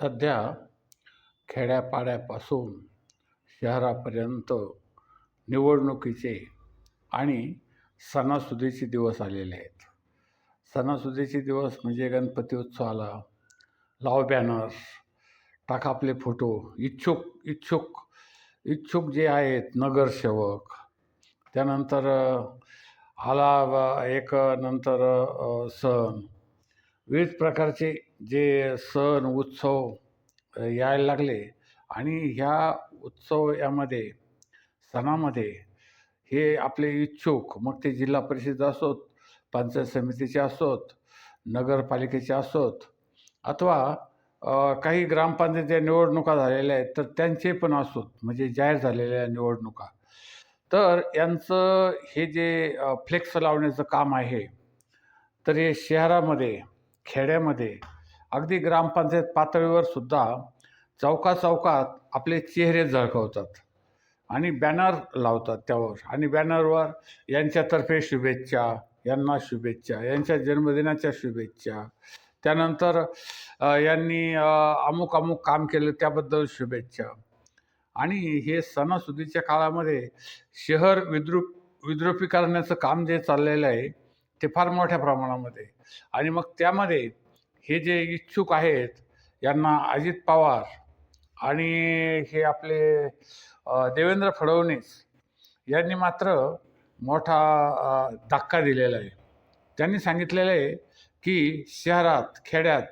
सध्या खेड्यापाड्यापासून शहरापर्यंत निवडणुकीचे आणि सणासुदीचे दिवस आलेले आहेत. सणासुदीचे दिवस म्हणजे गणपती उत्सव आला लाव बॅनर्स टाका आपले फोटो इच्छुक इच्छुक इच्छुक जे आहेत नगरसेवक त्यानंतर आला एक नंतर सण विविध प्रकारचे जे सण उत्सव यायला लागले आणि ह्या उत्सव यामध्ये सणामध्ये हे आपले इच्छुक मग ते जिल्हा परिषद असोत पंचायत समितीचे असोत नगरपालिकेचे असोत अथवा काही ग्रामपंचायतीच्या निवडणुका झालेल्या आहेत तर त्यांचे पण असोत म्हणजे जाहीर झालेल्या निवडणुका. तर यांचं हे जे फ्लेक्स लावण्याचं काम आहे तर हे शहरामध्ये खेड्यामध्ये अगदी ग्रामपंचायत पातळीवर सुद्धा चौका चौकात आपले चेहरे झळकवतात आणि बॅनर लावतात त्यावर. आणि बॅनरवर यांच्यातर्फे शुभेच्छा यांना शुभेच्छा यांच्या जन्मदिनाच्या शुभेच्छा. त्यानंतर यांनी अमुक अमुक काम केलं त्याबद्दल शुभेच्छा. आणि हे सणासुदीच्या काळामध्ये शहर विद्रुप विद्रुपीकरणाचं काम जे चाललेलं आहे ते फार मोठ्या प्रमाणामध्ये. आणि मग त्यामध्ये हे जे इच्छुक आहेत यांना अजित पवार आणि हे आपले देवेंद्र फडणवीस यांनी मात्र मोठा धक्का दिलेला आहे. त्यांनी सांगितलेलं आहे की शहरात खेड्यात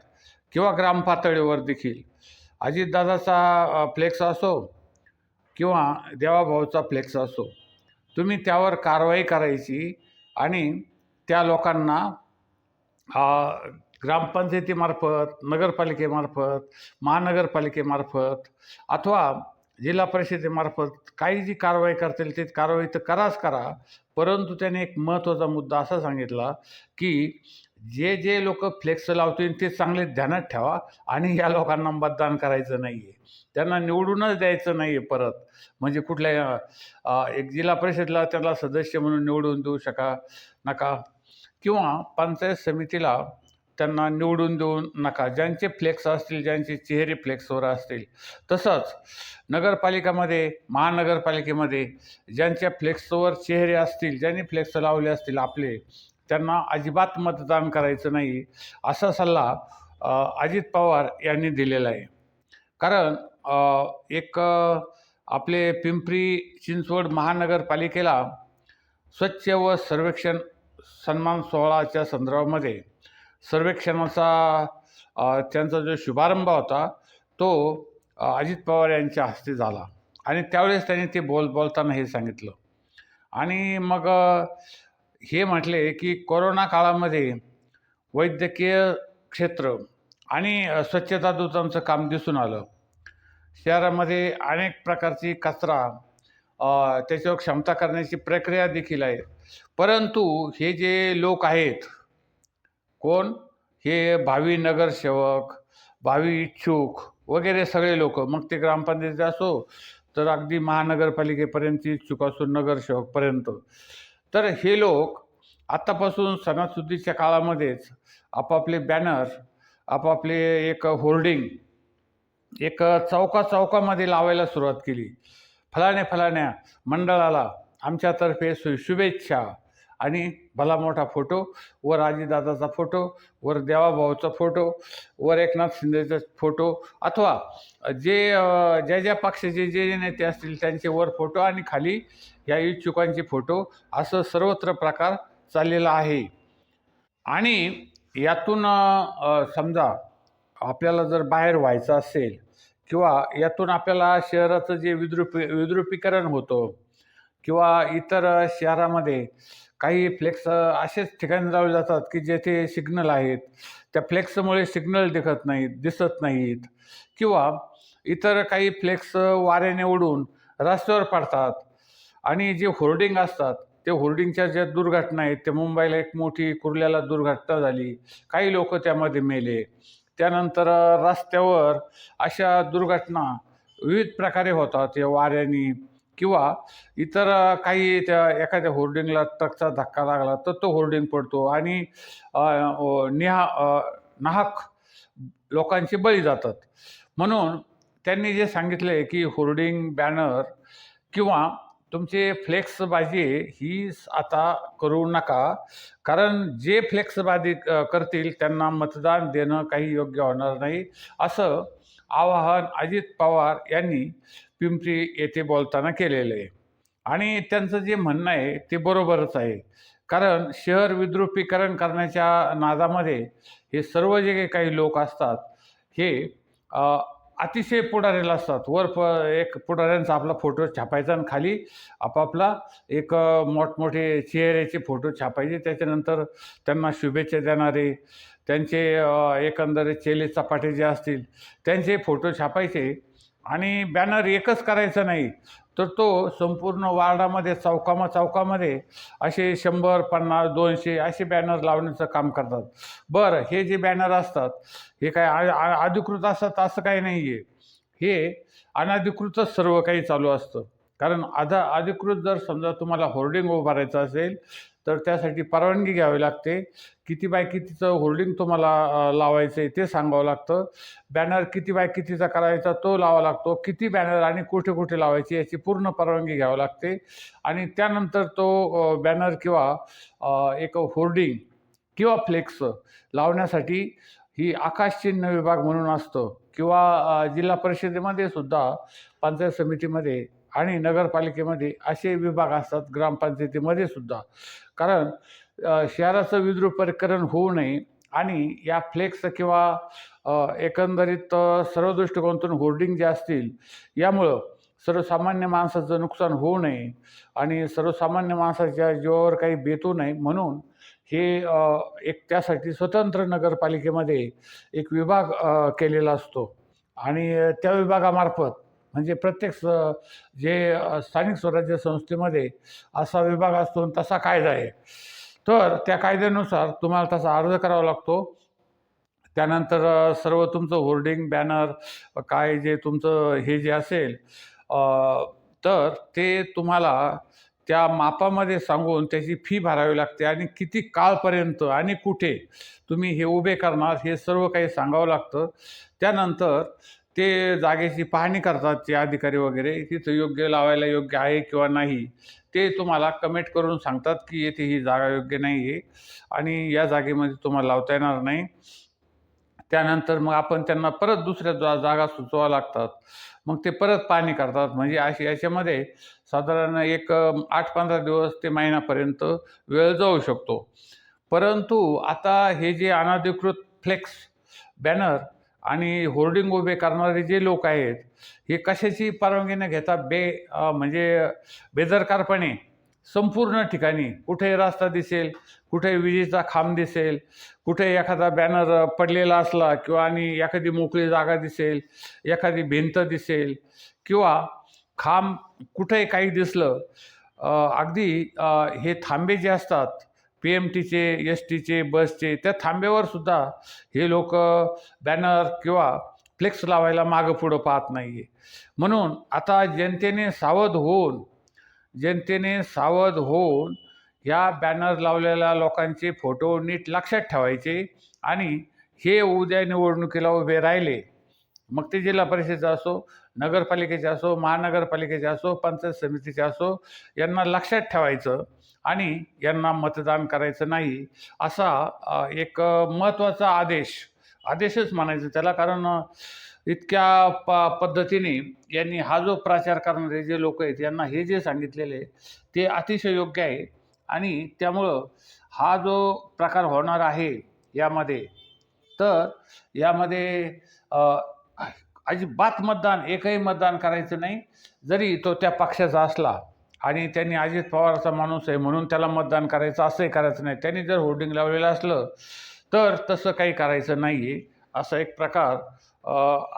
किंवा ग्रामपातळीवर देखील अजितदादाचा फ्लेक्स असो किंवा देवाभाऊचा फ्लेक्स असो तुम्ही त्यावर कारवाई करायची आणि त्या लोकांना ग्रामपंचायतीमार्फत नगरपालिकेमार्फत महानगरपालिकेमार्फत अथवा जिल्हा परिषदेमार्फत काही जी कारवाई करता येईल ती कारवाई तर कराच करा. परंतु त्याने एक महत्त्वाचा मुद्दा असा सांगितला की जे जे लोक फ्लेक्स लावतील ते चांगले ध्यानात ठेवा आणि या लोकांना मतदान करायचं नाही आहे त्यांना निवडूनच द्यायचं नाही आहे परत. म्हणजे कुठल्या एक जिल्हा परिषदला त्याला सदस्य म्हणून निवडून देऊ शका नका. किंवा पंचायत समितीला त्यांना निवडून देऊ नका. ज्यांचे फ्लेक्स असतील ज्यांचे चेहरे फ्लेक्सवर असतील. तसंच नगरपालिकामध्ये महानगरपालिकेमध्ये ज्यांच्या फ्लेक्सवर चेहरे असतील ज्यांनी फ्लेक्स लावले असतील आपले त्यांना अजिबात मतदान करायचं नाही असा सल्ला अजित पवार यांनी दिलेला आहे. कारण एक आपले पिंपरी चिंचवड महानगरपालिकेला स्वच्छ व सर्वेक्षण सन्मान सोहळाच्या संदर्भामध्ये सर्वेक्षणाचा त्यांचा जो शुभारंभ होता तो अजित पवार यांच्या हस्ते झाला. आणि त्यावेळेस त्यांनी ते बोल बोलताना हे सांगितलं. आणि मग हे म्हटले की कोरोना काळामध्ये वैद्यकीय क्षेत्र आणि स्वच्छता दूतांचं काम दिसून आलं. शहरामध्ये अनेक प्रकारची कचरा त्याच्यावर क्षमता करण्याची प्रक्रिया देखील आहे. परंतु हे जे लोक आहेत कोण? हे भावी नगरसेवक भावी इच्छुक वगैरे सगळे लोक. मग ते ग्रामपंचायतीचे असो तर अगदी महानगरपालिकेपर्यंत इच्छुक असो नगरसेवकपर्यंत तर हे लोक आत्तापासून सणासुदीच्या काळामध्येच आपापले बॅनर आपापले एक होर्डिंग एक चौका चौकामध्ये लावायला सुरुवात केली. फलाण्या फलाण्या मंडळाला आमच्यातर्फे सु शुभेच्छा. आणि भला मोठा फोटो वर आजीदादाचा फोटो वर देवाभाऊचा फोटो वर एकनाथ शिंदेचा फोटो अथवा जे ज्या ज्या पक्षाचे जे जे नेते असतील त्यांचे वर फोटो आणि खाली या इच्छुकांचे फोटो असं सर्वत्र प्रकार चाललेला आहे. आणि यातून समजा आपल्याला जर बाहेर व्हायचं असेल किंवा यातून आपल्याला शहराचं जे विद्रुपी विद्रुपीकरण होतं किंवा इतर शहरामध्ये काही फ्लेक्स असेच ठिकाणी लावले जातात की जेथे सिग्नल आहेत. त्या फ्लेक्समुळे सिग्नल दिखत नाहीत दिसत नाहीत. किंवा इतर काही फ्लेक्स वाऱ्याने उडून रस्त्यावर पडतात. आणि जे होर्डिंग असतात ते होर्डिंगच्या ज्या दुर्घटना आहेत ते मुंबईला एक मोठी कुर्ल्याला दुर्घटना झाली. काही लोक त्यामध्ये मेले. त्यानंतर रस्त्यावर अशा दुर्घटना विविध प्रकारे होतात या वाऱ्याने. किंवा इतर काही त्या एखाद्या होर्डिंगला ट्रकचा धक्का लागला तर तो होर्डिंग पडतो आणि निहा नाहक लोकांचे बळी जातात. म्हणून त्यांनी जे सांगितले की होर्डिंग बॅनर किंवा तुमचे फ्लेक्सबाजी ही आता करू नका. कारण जे फ्लेक्सबाजी क- करतील त्यांना मतदान देणं काही योग्य होणार नाही. असं आवाहन अजित पवार यांनी पिंपरी येथे बोलताना केलेलं आहे. आणि त्यांचं जे म्हणणं आहे ते बरोबरच आहे. कारण शहर विद्रुपीकरण करण्याच्या नादामध्ये हे सर्व जे काही- लोक असतात हे अतिशय पुढाऱ्याला असतात. वर प एक पुढाऱ्यांचा आपला फोटो छापायचा आणि खाली आपापला एक मोठमोठे चेहऱ्याचे फोटो छापायचे. त्याच्यानंतर त्यांना शुभेच्छा देणारे त्यांचे एकंदरीत चेले चपाटे जे असतील त्यांचे फोटो छापायचे. आणि बॅनर एकच करायचा नाही तर तो संपूर्ण वार्डामध्ये चौकामा चौकामध्ये असे शंभर पन्नास दोनशे असे बॅनर लावण्याचं काम करतात. बरं हे जे बॅनर असतात हे काय आ- अधिकृत असतात असं काही नाही आहे हे अनधिकृतच सर्व काही चालू असतं. कारण आधा अधिकृत जर समजा तुम्हाला होर्डिंग उभारायचं असेल तर त्यासाठी परवानगी घ्यावी लागते. किती बाय कितीचं होर्डिंग तुम्हाला लावायचं आहे ते सांगावं लागतं. बॅनर किती बाय कितीचा करायचा तो लावा लागतो. किती बॅनर आणि कुठे कुठे लावायची याची पूर्ण परवानगी घ्यावी लागते. आणि त्यानंतर तो बॅनर किंवा एक होर्डिंग किंवा फ्लेक्स लावण्यासाठी ही आकाशचिन्ह विभाग म्हणून असतं. किंवा जिल्हा परिषदेमध्ये सुद्धा पंचायत समितीमध्ये आणि नगरपालिकेमध्ये असे विभाग असतात ग्रामपंचायतीमध्ये सुद्धा. कारण शहराचं शहराचं विद्रुपीकरण होऊ नये आणि या फ्लेक्स किंवा एकंदरीत सर्व दृष्टिकोनातून होर्डिंग जे असतील यामुळं सर्वसामान्य माणसाचं नुकसान होऊ नये आणि सर्वसामान्य माणसाच्या जीवावर काही बेतू नये म्हणून हे एक त्यासाठी स्वतंत्र नगरपालिकेमध्ये एक विभाग केलेला असतो. आणि त्या विभागामार्फत म्हणजे प्रत्येक स जे स्थानिक स्वराज्य संस्थेमध्ये असा विभाग असतो तसा कायदा आहे. तर त्या कायद्यानुसार तुम्हाला तसा अर्ज करावा लागतो. त्यानंतर सर्व तुमचं होर्डिंग बॅनर काय जे तुमचं हे जे असेल तर ते तुम्हाला त्या मापामध्ये सांगून त्याची फी भरावी लागते आणि किती काळपर्यंत आणि कुठे तुम्ही हे उभे करणार हे सर्व काही सांगावं लागतं. त्यानंतर ते जागेची पाहणी करतात ते अधिकारी वगैरे तिथं योग्य लावायला योग्य आहे किंवा नाही ते तुम्हाला कमेंट करून सांगतात की येथे ही जागा योग्य नाही आहे आणि या जागेमध्ये तुम्हाला लावता येणार नाही. त्यानंतर मग आपण त्यांना परत दुसऱ्या जा जागा सुचवा लागतात. मग ते परत पाहणी करतात. म्हणजे अशी याच्यामध्ये साधारण एक आठ पंधरा दिवस ते महिन्यापर्यंत वेळ जाऊ शकतो. परंतु आता हे जे अनधिकृत फ्लेक्स बॅनर आणि होर्डिंग उभे करणारे जे लोक आहेत हे कशाची परवानगी न घेता बे म्हणजे बेदरकारपणे संपूर्ण ठिकाणी कुठे रस्ता दिसेल कुठे विजेचा खांब दिसेल कुठे एखादा बॅनर पडलेला असला किंवा आणि एखादी मोकळी जागा दिसेल एखादी भिंत दिसेल किंवा खांब कुठेही काही दिसलं अगदी हे थांबे जे असतात पी एम टीचे एस टीचे बसचे त्या थांब्यावर सुद्धा हे लोक बॅनर किंवा फ्लेक्स लावायला मागं पुढं पाहत नाही आहे म्हणून आता जनतेने सावध होऊन जनतेने सावध होऊन ह्या बॅनर लावलेल्या लोकांचे फोटो नीट लक्षात ठेवायचे आणि हे उद्या निवडणुकीला उभे राहिले. मग ते जिल्हा परिषदेचा असो नगरपालिकेचे असो महानगरपालिकेचे असो पंचायत समितीचे असो यांना लक्षात ठेवायचं आणि यांना मतदान करायचं नाही असा एक महत्त्वाचा आदेश आदेशच म्हणायचं त्याला. कारण इतक्या प पद्धतीने यांनी हा जो प्रचार करणारे जे लोक आहेत यांना हे जे सांगितलेले ते अतिशय योग्य आहे आणि त्यामुळं हा जो प्रकार होणार आहे यामध्ये तर यामध्ये अजिबात मतदान एकही मतदान करायचं नाही. जरी तो त्या पक्षाचा असला आणि त्यांनी अजित पवारचा माणूस आहे म्हणून त्याला मतदान करायचं असंही करायचं नाही. त्यांनी जर होर्डिंग लावलेलं असलं तर तसं काही करायचं नाही आहे असा एक प्रकार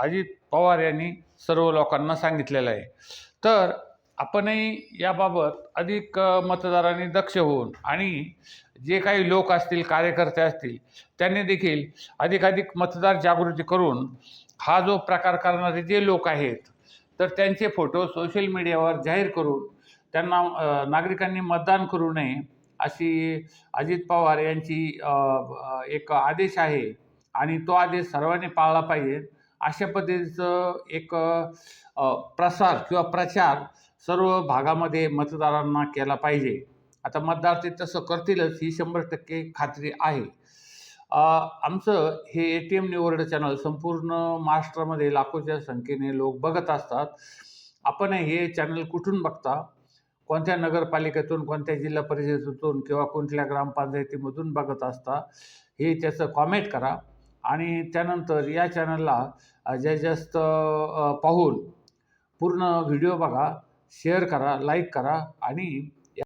अजित पवार यांनी सर्व लोकांना सांगितलेला आहे. तर आपणही याबाबत अधिक मतदारांनी दक्ष होऊन आणि जे काही लोक असतील कार्यकर्ते असतील त्यांनी देखील अधिकाधिक मतदार जागृती करून हा जो प्रकार करणारे जे लोक आहेत तर त्यांचे फोटो सोशल मीडियावर जाहीर करून त्यांना नागरिकांनी मतदान करू नये अशी अजित पवार यांची एक आदेश आहे आणि तो आदेश सर्वांनी पाळला पाहिजे अशा पद्धतीचं एक प्रसार किंवा प्रचार सर्व भागामध्ये मतदारांना केला पाहिजे. आता मतदार ते तसं करतीलच ही शंभर टक्के खात्री आहे. आमचं हे ए टी एम निवर्ड चॅनल संपूर्ण महाराष्ट्रामध्ये लाखोच्या संख्येने लोक बघत असतात. आपण हे चॅनल कुठून बघता? कोणत्या नगरपालिकेतून कोणत्या जिल्हा परिषदेतून किंवा कुठल्या ग्रामपंचायतीमधून बघत असता? हे त्याचं कॉमेंट करा. आणि त्यानंतर या चॅनलला जास्तीत जास्त पाहून पूर्ण व्हिडिओ बघा शेअर करा लाईक करा आणि